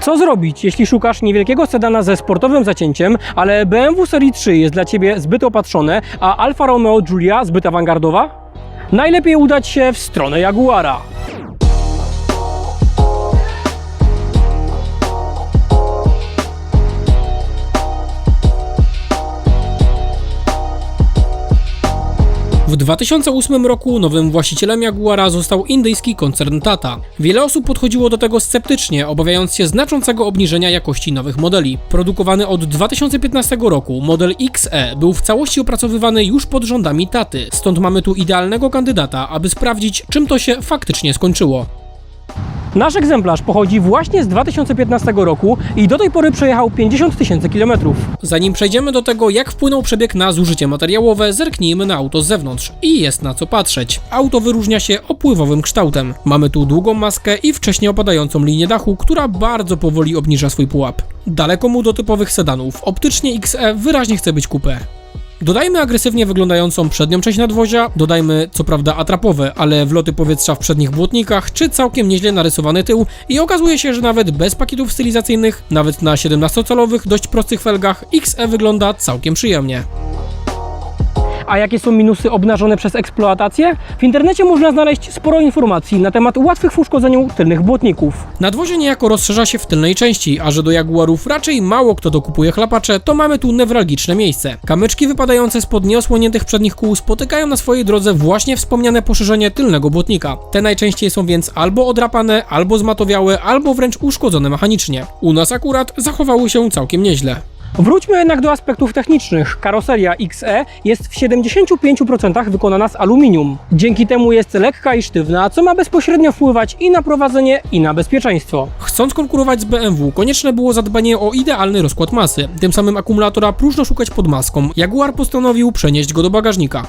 Co zrobić, jeśli szukasz niewielkiego sedana ze sportowym zacięciem, ale BMW Serii 3 jest dla Ciebie zbyt opatrzone, a Alfa Romeo Giulia zbyt awangardowa? Najlepiej udać się w stronę Jaguara. W 2008 roku nowym właścicielem Jaguara został indyjski koncern Tata. Wiele osób podchodziło do tego sceptycznie, obawiając się znaczącego obniżenia jakości nowych modeli. Produkowany od 2015 roku model XE był w całości opracowywany już pod rządami Taty, stąd mamy tu idealnego kandydata, aby sprawdzić, czym to się faktycznie skończyło. Nasz egzemplarz pochodzi właśnie z 2015 roku i do tej pory przejechał 50 tysięcy kilometrów. Zanim przejdziemy do tego, jak wpłynął przebieg na zużycie materiałowe, zerknijmy na auto z zewnątrz. I jest na co patrzeć. Auto wyróżnia się opływowym kształtem. Mamy tu długą maskę i wcześniej opadającą linię dachu, która bardzo powoli obniża swój pułap. Daleko mu do typowych sedanów. Optycznie XE wyraźnie chce być coupé. Dodajmy agresywnie wyglądającą przednią część nadwozia, dodajmy co prawda atrapowe, ale wloty powietrza w przednich błotnikach, czy całkiem nieźle narysowany tył i okazuje się, że nawet bez pakietów stylizacyjnych, nawet na 17-calowych, dość prostych felgach, XE wygląda całkiem przyjemnie. A jakie są minusy obnażone przez eksploatację? W internecie można znaleźć sporo informacji na temat łatwych w uszkodzeniu tylnych błotników. Nadwozie niejako rozszerza się w tylnej części, a że do Jaguarów raczej mało kto dokupuje chlapacze, to mamy tu newralgiczne miejsce. Kamyczki wypadające spod nieosłoniętych przednich kół spotykają na swojej drodze właśnie wspomniane poszerzenie tylnego błotnika. Te najczęściej są więc albo odrapane, albo zmatowiałe, albo wręcz uszkodzone mechanicznie. U nas akurat zachowały się całkiem nieźle. Wróćmy jednak do aspektów technicznych. Karoseria XE jest w 75% wykonana z aluminium. Dzięki temu jest lekka i sztywna, co ma bezpośrednio wpływać i na prowadzenie, i na bezpieczeństwo. Chcąc konkurować z BMW, konieczne było zadbanie o idealny rozkład masy. Tym samym akumulatora próżno szukać pod maską. Jaguar postanowił przenieść go do bagażnika.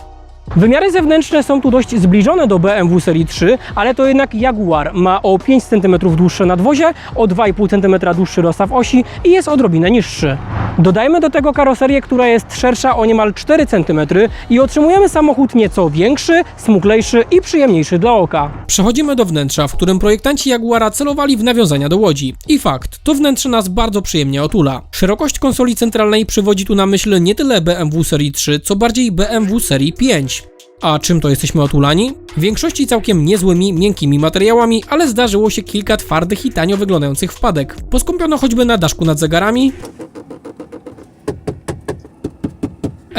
Wymiary zewnętrzne są tu dość zbliżone do BMW serii 3, ale to jednak Jaguar ma o 5 cm dłuższe nadwozie, o 2,5 cm dłuższy rozstaw osi i jest odrobinę niższy. Dodajmy do tego karoserię, która jest szersza o niemal 4 cm i otrzymujemy samochód nieco większy, smuglejszy i przyjemniejszy dla oka. Przechodzimy do wnętrza, w którym projektanci Jaguara celowali w nawiązania do łodzi. I fakt, to wnętrze nas bardzo przyjemnie otula. Szerokość konsoli centralnej przywodzi tu na myśl nie tyle BMW serii 3, co bardziej BMW serii 5. A czym to jesteśmy otulani? W większości całkiem niezłymi, miękkimi materiałami, ale zdarzyło się kilka twardych i tanio wyglądających wpadek. Poskąpiono choćby na daszku nad zegarami,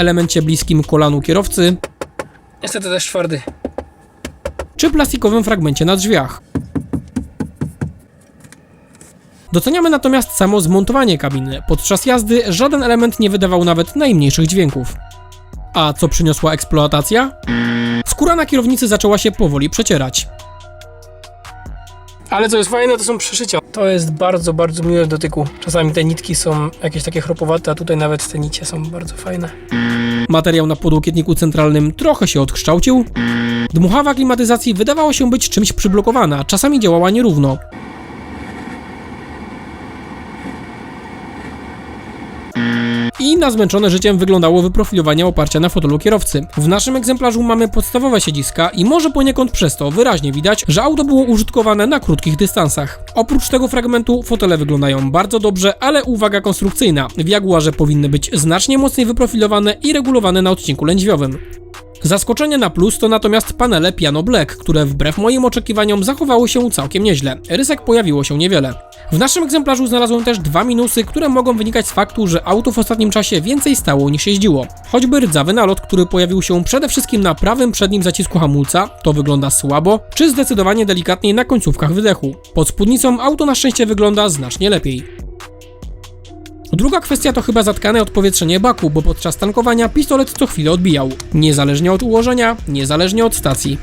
elemencie bliskim kolanu kierowcy, niestety też twardy, czy plastikowym fragmencie na drzwiach. Doceniamy natomiast samo zmontowanie kabiny. Podczas jazdy żaden element nie wydawał nawet najmniejszych dźwięków. A co przyniosła eksploatacja? Skóra na kierownicy zaczęła się powoli przecierać. Ale co jest fajne, to są przeszycia. To jest bardzo, bardzo miłe w dotyku. Czasami te nitki są jakieś takie chropowate, a tutaj nawet te nicie są bardzo fajne. Materiał na podłokietniku centralnym trochę się odkształcił. Dmuchawa klimatyzacji wydawała się być czymś przyblokowana, czasami działała nierówno. I na zmęczone życiem wyglądało wyprofilowanie oparcia na fotelu kierowcy. W naszym egzemplarzu mamy podstawowe siedziska i może poniekąd przez to wyraźnie widać, że auto było użytkowane na krótkich dystansach. Oprócz tego fragmentu fotele wyglądają bardzo dobrze, ale uwaga konstrukcyjna. W Jaguarze powinny być znacznie mocniej wyprofilowane i regulowane na odcinku lędźwiowym. Zaskoczenie na plus to natomiast panele Piano Black, które wbrew moim oczekiwaniom zachowały się całkiem nieźle. Rysek pojawiło się niewiele. W naszym egzemplarzu znalazłem też dwa minusy, które mogą wynikać z faktu, że auto w ostatnim czasie więcej stało niż jeździło. Choćby rdzawy nalot, który pojawił się przede wszystkim na prawym przednim zacisku hamulca, to wygląda słabo, czy zdecydowanie delikatniej na końcówkach wydechu. Pod spódnicą auto na szczęście wygląda znacznie lepiej. Druga kwestia to chyba zatkane odpowietrzenie baku, bo podczas tankowania pistolet co chwilę odbijał. Niezależnie od ułożenia, niezależnie od stacji.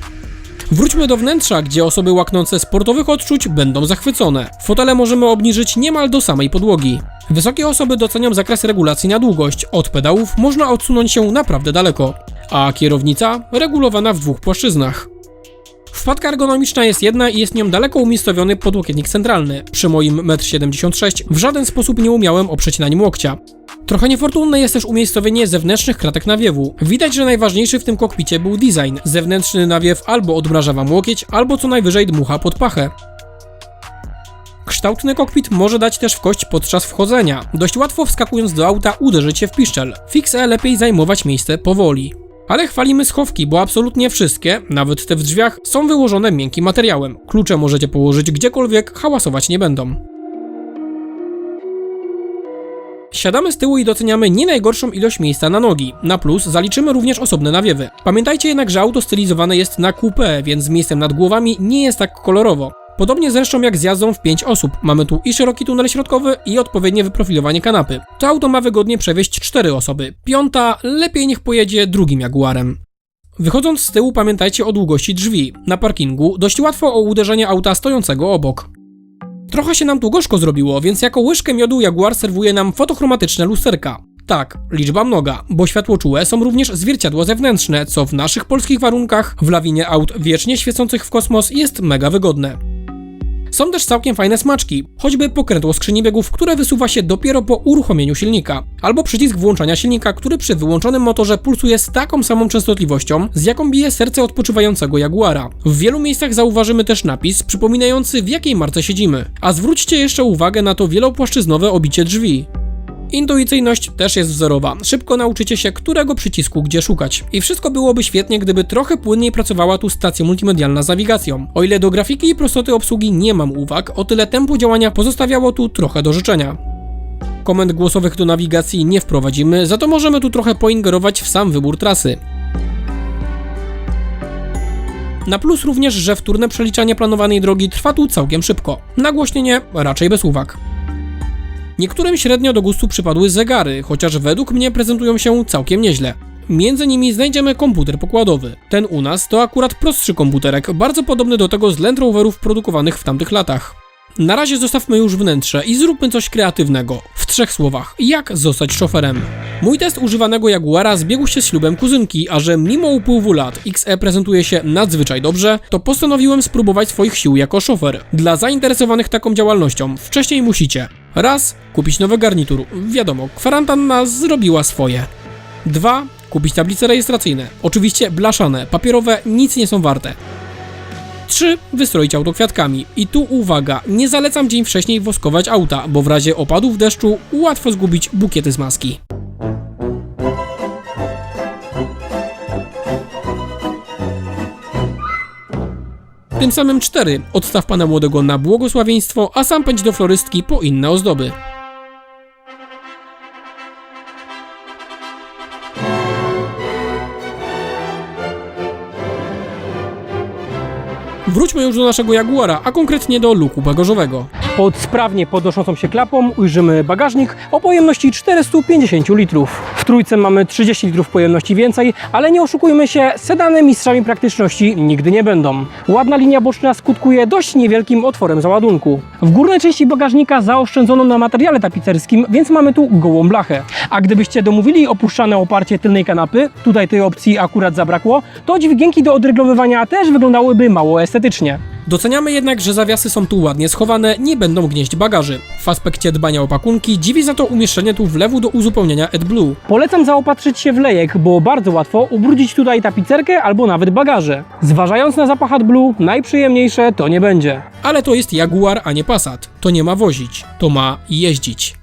Wróćmy do wnętrza, gdzie osoby łaknące sportowych odczuć będą zachwycone. Fotele możemy obniżyć niemal do samej podłogi. Wysokie osoby docenią zakres regulacji na długość. Od pedałów można odsunąć się naprawdę daleko. A kierownica regulowana w dwóch płaszczyznach. Wpadka ergonomiczna jest jedna i jest nią daleko umiejscowiony podłokietnik centralny. Przy moim 1,76 m w żaden sposób nie umiałem oprzeć na nim łokcia. Trochę niefortunne jest też umiejscowienie zewnętrznych kratek nawiewu. Widać, że najważniejszy w tym kokpicie był design. Zewnętrzny nawiew albo odmraża wam łokieć, albo co najwyżej dmucha pod pachę. Kształtny kokpit może dać też w kość podczas wchodzenia. Dość łatwo wskakując do auta uderzyć się w piszczel. Fixe lepiej zajmować miejsce powoli. Ale chwalimy schowki, bo absolutnie wszystkie, nawet te w drzwiach, są wyłożone miękkim materiałem. Klucze możecie położyć gdziekolwiek, hałasować nie będą. Siadamy z tyłu i doceniamy nie najgorszą ilość miejsca na nogi. Na plus zaliczymy również osobne nawiewy. Pamiętajcie jednak, że auto stylizowane jest na coupé, więc z miejscem nad głowami nie jest tak kolorowo. Podobnie zresztą jak z jazdą w 5 osób. Mamy tu i szeroki tunel środkowy i odpowiednie wyprofilowanie kanapy. To auto ma wygodnie przewieźć 4 osoby. Piąta lepiej niech pojedzie drugim Jaguarem. Wychodząc z tyłu pamiętajcie o długości drzwi. Na parkingu dość łatwo o uderzenie auta stojącego obok. Trochę się nam tu gorzko zrobiło, więc jako łyżkę miodu Jaguar serwuje nam fotochromatyczne lusterka. Tak, liczba mnoga, bo światłoczułe są również zwierciadła zewnętrzne, co w naszych polskich warunkach, w lawinie aut wiecznie świecących w kosmos jest mega wygodne. Są też całkiem fajne smaczki, choćby pokrętło skrzyni biegów, które wysuwa się dopiero po uruchomieniu silnika, albo przycisk włączania silnika, który przy wyłączonym motorze pulsuje z taką samą częstotliwością, z jaką bije serce odpoczywającego Jaguara. W wielu miejscach zauważymy też napis przypominający w jakiej marce siedzimy. A zwróćcie jeszcze uwagę na to wielopłaszczyznowe obicie drzwi. Intuicyjność też jest wzorowa. Szybko nauczycie się, którego przycisku gdzie szukać. I wszystko byłoby świetnie, gdyby trochę płynniej pracowała tu stacja multimedialna z nawigacją. O ile do grafiki i prostoty obsługi nie mam uwag, o tyle tempo działania pozostawiało tu trochę do życzenia. Komend głosowych do nawigacji nie wprowadzimy, za to możemy tu trochę poingerować w sam wybór trasy. Na plus również, że wtórne przeliczanie planowanej drogi trwa tu całkiem szybko. Nagłośnienie raczej bez uwag. Niektórym średnio do gustu przypadły zegary, chociaż według mnie prezentują się całkiem nieźle. Między nimi znajdziemy komputer pokładowy. Ten u nas to akurat prostszy komputerek, bardzo podobny do tego z Land Roverów produkowanych w tamtych latach. Na razie zostawmy już wnętrze i zróbmy coś kreatywnego. W trzech słowach, jak zostać szoferem? Mój test używanego Jaguara zbiegł się z ślubem kuzynki, a że mimo upływu lat XE prezentuje się nadzwyczaj dobrze, to postanowiłem spróbować swoich sił jako szofer. Dla zainteresowanych taką działalnością wcześniej musicie raz kupić nowy garnitur, wiadomo, kwarantanna zrobiła swoje. Dwa kupić tablice rejestracyjne, oczywiście blaszane, papierowe nic nie są warte. 3. Wystroić auto kwiatkami. I tu uwaga, nie zalecam dzień wcześniej woskować auta, bo w razie opadów deszczu łatwo zgubić bukiety z maski. Tym samym 4. Odstaw pana młodego na błogosławieństwo, a sam pędź do florystki po inne ozdoby. Wróćmy już do naszego Jaguara, a konkretnie do luku bagażowego. Pod sprawnie podnoszącą się klapą ujrzymy bagażnik o pojemności 450 litrów. W trójce mamy 30 litrów pojemności więcej, ale nie oszukujmy się, sedany mistrzami praktyczności nigdy nie będą. Ładna linia boczna skutkuje dość niewielkim otworem załadunku. W górnej części bagażnika zaoszczędzono na materiale tapicerskim, więc mamy tu gołą blachę. A gdybyście domówili opuszczane oparcie tylnej kanapy, tutaj tej opcji akurat zabrakło, to dźwigienki do odreglowywania też wyglądałyby mało estetycznie. Doceniamy jednak, że zawiasy są tu ładnie schowane, nie będą gnieść bagaży. W aspekcie dbania o pakunki dziwi za to umieszczenie tu wlewu do uzupełniania AdBlue. Polecam zaopatrzyć się w lejek, bo bardzo łatwo ubrudzić tutaj tapicerkę albo nawet bagaże. Zważając na zapach AdBlue, najprzyjemniejsze to nie będzie. Ale to jest Jaguar, a nie Passat. To nie ma wozić, to ma jeździć.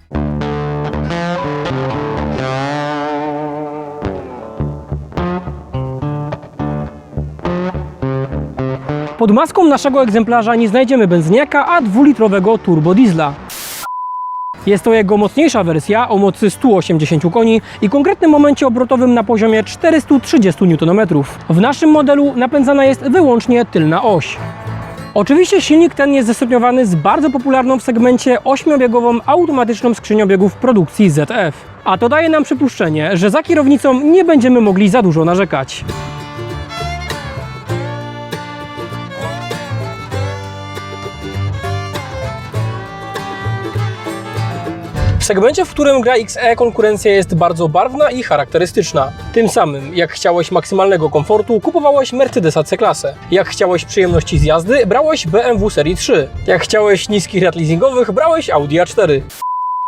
Pod maską naszego egzemplarza nie znajdziemy benzyniaka, a dwulitrowego turbodiesla. Jest to jego mocniejsza wersja o mocy 180 koni i konkretnym momencie obrotowym na poziomie 430 Nm. W naszym modelu napędzana jest wyłącznie tylna oś. Oczywiście silnik ten jest zestopniowany z bardzo popularną w segmencie 8-biegową automatyczną skrzynią biegów produkcji ZF. A to daje nam przypuszczenie, że za kierownicą nie będziemy mogli za dużo narzekać. W segmencie, w którym gra XE, konkurencja jest bardzo barwna i charakterystyczna. Tym samym, jak chciałeś maksymalnego komfortu, kupowałeś Mercedesa C-klasę. Jak chciałeś przyjemności z jazdy, brałeś BMW serii 3. Jak chciałeś niskich rat leasingowych, brałeś Audi A4.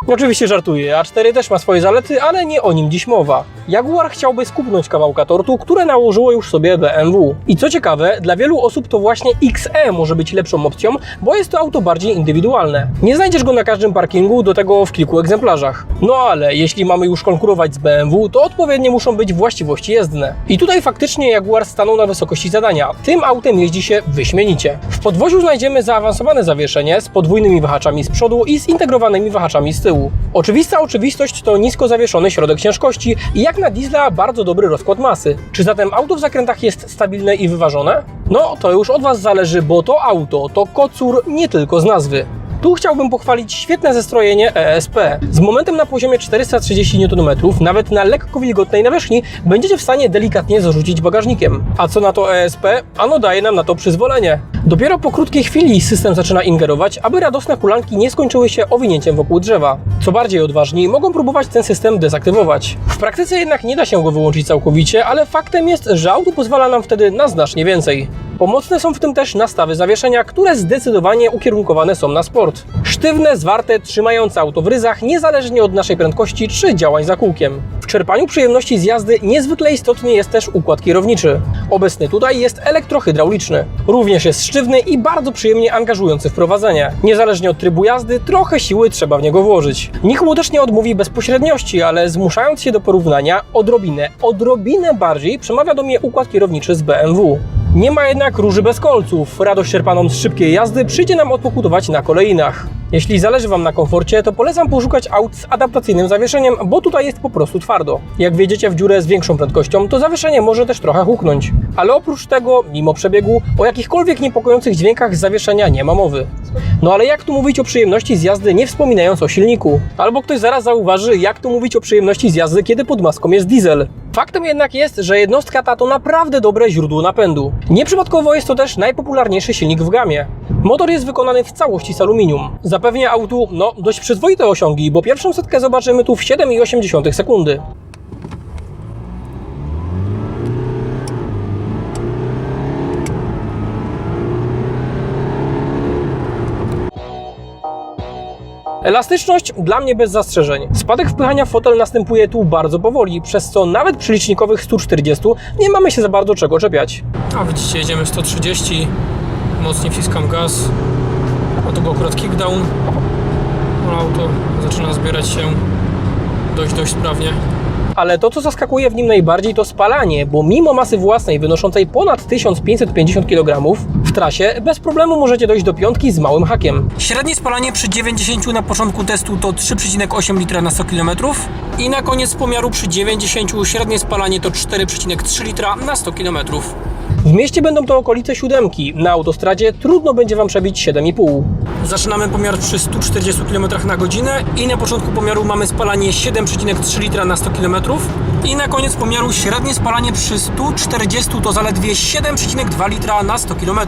Oczywiście żartuję, A4 też ma swoje zalety, ale nie o nim dziś mowa. Jaguar chciałby skupnąć kawałka tortu, które nałożyło już sobie BMW. I co ciekawe, dla wielu osób to właśnie XE może być lepszą opcją, bo jest to auto bardziej indywidualne. Nie znajdziesz go na każdym parkingu, do tego w kilku egzemplarzach. No ale jeśli mamy już konkurować z BMW, to odpowiednie muszą być właściwości jezdne. I tutaj faktycznie Jaguar stanął na wysokości zadania. Tym autem jeździ się wyśmienicie. W podwoziu znajdziemy zaawansowane zawieszenie z podwójnymi wahaczami z przodu i zintegrowanymi wahaczami z tyłu. Oczywista oczywistość to nisko zawieszony środek ciężkości i jak na diesla bardzo dobry rozkład masy. Czy zatem auto w zakrętach jest stabilne i wyważone? No, to już od Was zależy, bo to auto to kocur nie tylko z nazwy. Tu chciałbym pochwalić świetne zestrojenie ESP. Z momentem na poziomie 430 Nm, nawet na lekko wilgotnej nawierzchni, będziecie w stanie delikatnie zarzucić bagażnikiem. A co na to ESP? Ano daje nam na to przyzwolenie. Dopiero po krótkiej chwili system zaczyna ingerować, aby radosne hulanki nie skończyły się owinięciem wokół drzewa. Co bardziej odważni, mogą próbować ten system dezaktywować. W praktyce jednak nie da się go wyłączyć całkowicie, ale faktem jest, że auto pozwala nam wtedy na znacznie więcej. Pomocne są w tym też nastawy zawieszenia, które zdecydowanie ukierunkowane są na sport. Sztywne, zwarte, trzymające auto w ryzach, niezależnie od naszej prędkości czy działań za kółkiem. W czerpaniu przyjemności z jazdy niezwykle istotny jest też układ kierowniczy. Obecny tutaj jest elektrohydrauliczny. Również jest sztywny i bardzo przyjemnie angażujący w prowadzenie. Niezależnie od trybu jazdy, trochę siły trzeba w niego włożyć. Nikt mu też nie odmówi bezpośredniości, ale zmuszając się do porównania, odrobinę, odrobinę bardziej przemawia do mnie układ kierowniczy z BMW. Nie ma jednak róży bez kolców. Radość czerpaną z szybkiej jazdy przyjdzie nam odpokutować na kolejnach. Jeśli zależy Wam na komforcie, to polecam poszukać aut z adaptacyjnym zawieszeniem, bo tutaj jest po prostu twardo. Jak wjedziecie w dziurę z większą prędkością, to zawieszenie może też trochę huknąć. Ale oprócz tego, mimo przebiegu, o jakichkolwiek niepokojących dźwiękach zawieszenia nie ma mowy. No ale jak tu mówić o przyjemności z jazdy, nie wspominając o silniku? Albo ktoś zaraz zauważy, jak tu mówić o przyjemności z jazdy, kiedy pod maską jest diesel. Faktem jednak jest, że jednostka ta to naprawdę dobre źródło napędu. Nieprzypadkowo jest to też najpopularniejszy silnik w gamie. Motor jest wykonany w całości z aluminium. Zapewnia autu, no, dość przyzwoite osiągi, bo pierwszą setkę zobaczymy tu w 7,8 sekundy. Elastyczność dla mnie bez zastrzeżeń. Spadek wpychania w fotel następuje tu bardzo powoli, przez co nawet przy licznikowych 140 nie mamy się za bardzo czego czepiać. A widzicie, jedziemy 130, mocniej wciskam gaz, a to był akurat kickdown. No, Auto zaczyna zbierać się dość, dość sprawnie. Ale to, co zaskakuje w nim najbardziej, to spalanie, bo mimo masy własnej wynoszącej ponad 1550 kg trasie, bez problemu możecie dojść do piątki z małym hakiem. Średnie spalanie przy 90 na początku testu to 3,8 litra na 100 km i na koniec pomiaru przy 90 średnie spalanie to 4,3 litra na 100 km. W mieście będą to okolice siódemki, na autostradzie trudno będzie Wam przebić 7,5. Zaczynamy pomiar przy 140 km na godzinę i na początku pomiaru mamy spalanie 7,3 litra na 100 km i na koniec pomiaru średnie spalanie przy 140 to zaledwie 7,2 litra na 100 km.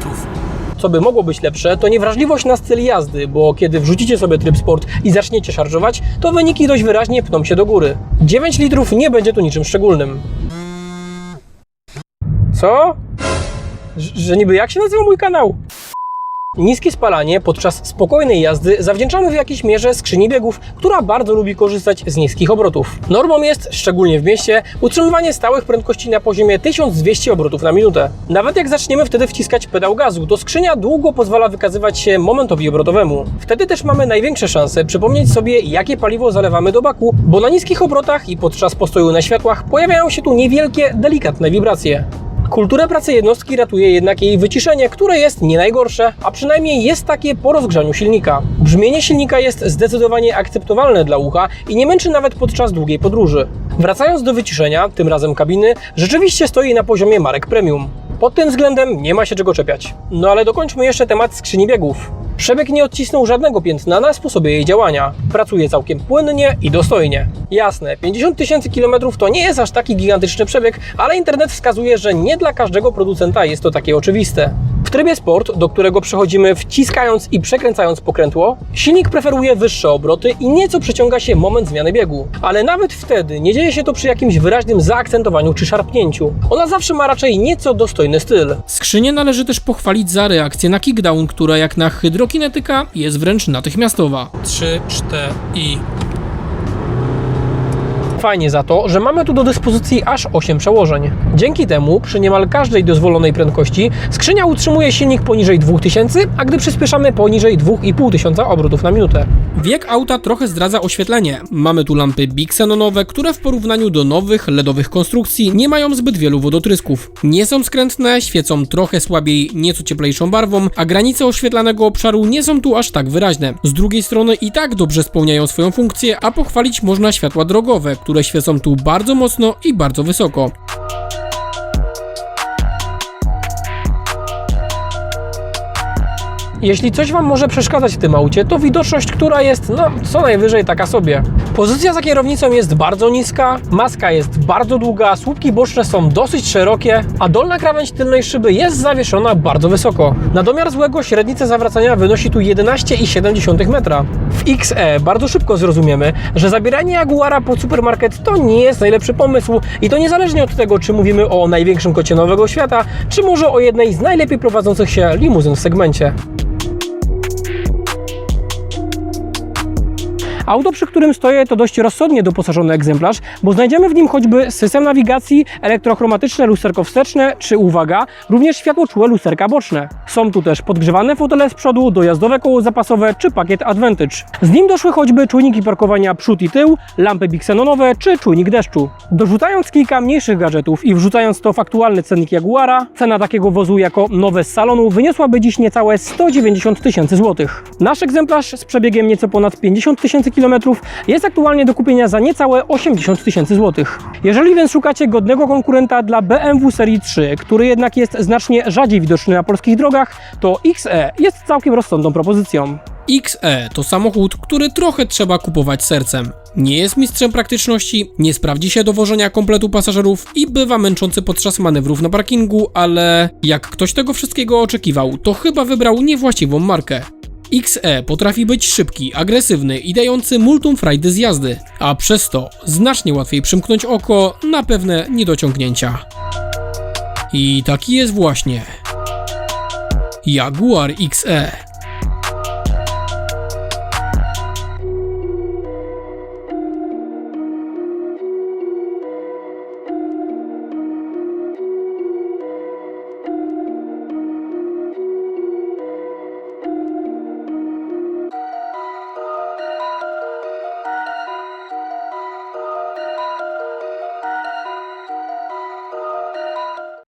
Co by mogło być lepsze, to niewrażliwość na styl jazdy, bo kiedy wrzucicie sobie tryb sport i zaczniecie szarżować, to wyniki dość wyraźnie pną się do góry. 9 litrów nie będzie tu niczym szczególnym. Co? Że, niby jak się nazywa mój kanał? Niskie spalanie podczas spokojnej jazdy zawdzięczamy w jakiejś mierze skrzyni biegów, która bardzo lubi korzystać z niskich obrotów. Normą jest, szczególnie w mieście, utrzymywanie stałych prędkości na poziomie 1200 obrotów na minutę. Nawet jak zaczniemy wtedy wciskać pedał gazu, to skrzynia długo pozwala wykazywać się momentowi obrotowemu. Wtedy też mamy największe szanse przypomnieć sobie, jakie paliwo zalewamy do baku, bo na niskich obrotach i podczas postoju na światłach pojawiają się tu niewielkie, delikatne wibracje. Kulturę pracy jednostki ratuje jednak jej wyciszenie, które jest nie najgorsze, a przynajmniej jest takie po rozgrzaniu silnika. Brzmienie silnika jest zdecydowanie akceptowalne dla ucha i nie męczy nawet podczas długiej podróży. Wracając do wyciszenia, tym razem kabiny, rzeczywiście stoi na poziomie marek premium. Pod tym względem nie ma się czego czepiać. No ale dokończmy jeszcze temat skrzyni biegów. Przebieg nie odcisnął żadnego piętna na sposobie jej działania. Pracuje całkiem płynnie i dostojnie. Jasne, 50 tysięcy kilometrów to nie jest aż taki gigantyczny przebieg, ale internet wskazuje, że nie dla każdego producenta jest to takie oczywiste. W trybie Sport, do którego przechodzimy wciskając i przekręcając pokrętło, silnik preferuje wyższe obroty i nieco przeciąga się moment zmiany biegu. Ale nawet wtedy nie dzieje się to przy jakimś wyraźnym zaakcentowaniu czy szarpnięciu. Ona zawsze ma raczej nieco dostojny styl. Skrzynię należy też pochwalić za reakcję na kickdown, która jak na hydrokinetyka jest wręcz natychmiastowa. 3, 4 i... Fajnie za to, że mamy tu do dyspozycji aż 8 przełożeń. Dzięki temu, przy niemal każdej dozwolonej prędkości, skrzynia utrzymuje silnik poniżej 2000, a gdy przyspieszamy poniżej 2500 obrotów na minutę. Wiek auta trochę zdradza oświetlenie. Mamy tu lampy bixenonowe, które w porównaniu do nowych LEDowych konstrukcji nie mają zbyt wielu wodotrysków. Nie są skrętne, świecą trochę słabiej, nieco cieplejszą barwą, a granice oświetlanego obszaru nie są tu aż tak wyraźne. Z drugiej strony i tak dobrze spełniają swoją funkcję, a pochwalić można światła drogowe, które świecą tu bardzo mocno i bardzo wysoko. Jeśli coś Wam może przeszkadzać w tym aucie, to widoczność, która jest, no, co najwyżej taka sobie. Pozycja za kierownicą jest bardzo niska, maska jest bardzo długa, słupki boczne są dosyć szerokie, a dolna krawędź tylnej szyby jest zawieszona bardzo wysoko. Na domiar złego średnica zawracania wynosi tu 11,7 metra. W XE bardzo szybko zrozumiemy, że zabieranie Jaguara pod supermarket to nie jest najlepszy pomysł i to niezależnie od tego, czy mówimy o największym kocie nowego świata, czy może o jednej z najlepiej prowadzących się limuzyn w segmencie. Auto, przy którym stoję, to dość rozsądnie doposażony egzemplarz, bo znajdziemy w nim choćby system nawigacji, elektrochromatyczne lusterko wsteczne, czy uwaga, również światłoczułe lusterka boczne. Są tu też podgrzewane fotele z przodu, dojazdowe koło zapasowe, czy pakiet Advantage. Z nim doszły choćby czujniki parkowania przód i tył, lampy bixenonowe, czy czujnik deszczu. Dorzucając kilka mniejszych gadżetów i wrzucając to w aktualny cennik Jaguara, cena takiego wozu jako nowe z salonu wyniosłaby dziś niecałe 190 tysięcy złotych. Nasz egzemplarz z przebiegiem nieco ponad 50 tysięcy kilometrów jest aktualnie do kupienia za niecałe 80 tysięcy złotych. Jeżeli więc szukacie godnego konkurenta dla BMW serii 3, który jednak jest znacznie rzadziej widoczny na polskich drogach, to XE jest całkiem rozsądną propozycją. XE to samochód, który trochę trzeba kupować sercem. Nie jest mistrzem praktyczności, nie sprawdzi się dowożenia kompletu pasażerów i bywa męczący podczas manewrów na parkingu, ale jak ktoś tego wszystkiego oczekiwał, to chyba wybrał niewłaściwą markę. XE potrafi być szybki, agresywny i dający multum frajdy z jazdy, a przez to znacznie łatwiej przymknąć oko na pewne niedociągnięcia. I taki jest właśnie Jaguar XE.